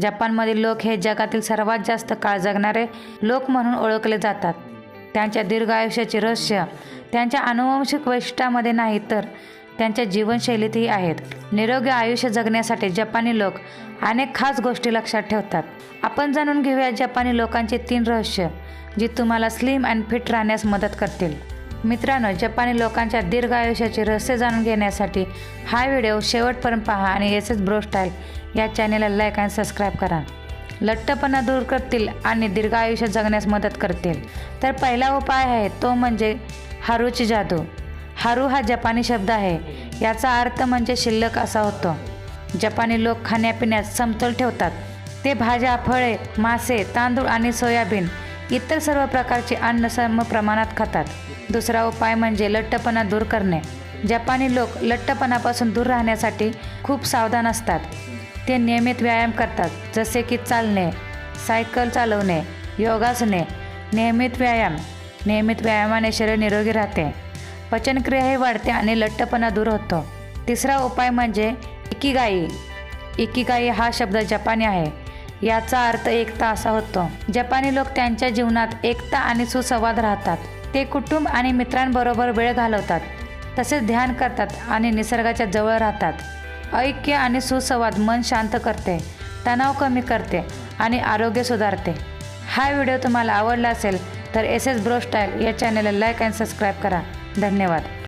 जपानमधील लोक हे जगातील सर्वात जास्त काळ जगणारे लोक म्हणून ओळखले जातात. त्यांच्या दीर्घ आयुष्याचे रहस्य त्यांच्या अनुवंशिक वैशिष्ट्यामध्ये नाही तर त्यांच्या जीवनशैलीतही आहेत. निरोगी आयुष्य जगण्यासाठी जपानी लोक अनेक खास गोष्टी लक्षात ठेवतात. आपण जाणून घेऊया जपानी लोकांचे तीन रहस्य जी तुम्हाला स्लिम अँड फिट राहण्यास मदत करतील. मित्रांनो जपानी लोकांच्या दीर्घ आयुष्याचे रहस्य जाणून घेण्यासाठी हा व्हिडिओ शेवटपर्यंत पहा आणि एस एस ब्रो स्टाईल या चॅनेलला लाईक आणि सबस्क्राईब करा. लठ्ठपणा दूर करतील आणि दीर्घ आयुष्य जगण्यास मदत करतील. तर पहिला उपाय आहे तो म्हणजे हारूची जादू. हारू हा जपानी शब्द आहे. याचा अर्थ म्हणजे शिल्लक असा होतो. जपानी लोक खाण्यापिण्यात समतोल ठेवतात. ते भाज्या फळे मासे तांदूळ आणि सोयाबीन इतर सर्व प्रकारचे अन्न सम प्रमाणात खातात. दुसरा उपाय म्हणजे लठ्ठपणा दूर करणे. जपानी लोक लठ्ठपणापासून दूर राहण्यासाठी खूप सावधान असतात. ते नियमित व्यायाम करतात जसे की चालणे सायकल चालवणे योगासने नियमित व्यायाम नियमित व्यायामाने शरीर निरोगी राहते. पचनक्रियाही वाढते आणि लठ्ठपणा दूर होतो. तिसरा उपाय म्हणजे इकिगाई. इकिगाई हा शब्द जपानी आहे. याचा अर्थ एकता असा होतो. जपानी लोक त्यांच्या जीवनात एकता आणि सुसंवाद राहतात. ते कुटुंब आणि मित्रांबरोबर वेळ घालवतात तसेच ध्यान करतात आणि निसर्गाच्या जवळ राहतात. ऐक्य आणि सुसंवाद मन शांत करते तणाव कमी करते आणि आरोग्य सुधारते. हा व्हिडिओ तुम्हाला आवडला असेल तर एस एस ब्रो स्टाईल या चॅनलला लाईक अँड सबस्क्राईब करा. धन्यवाद.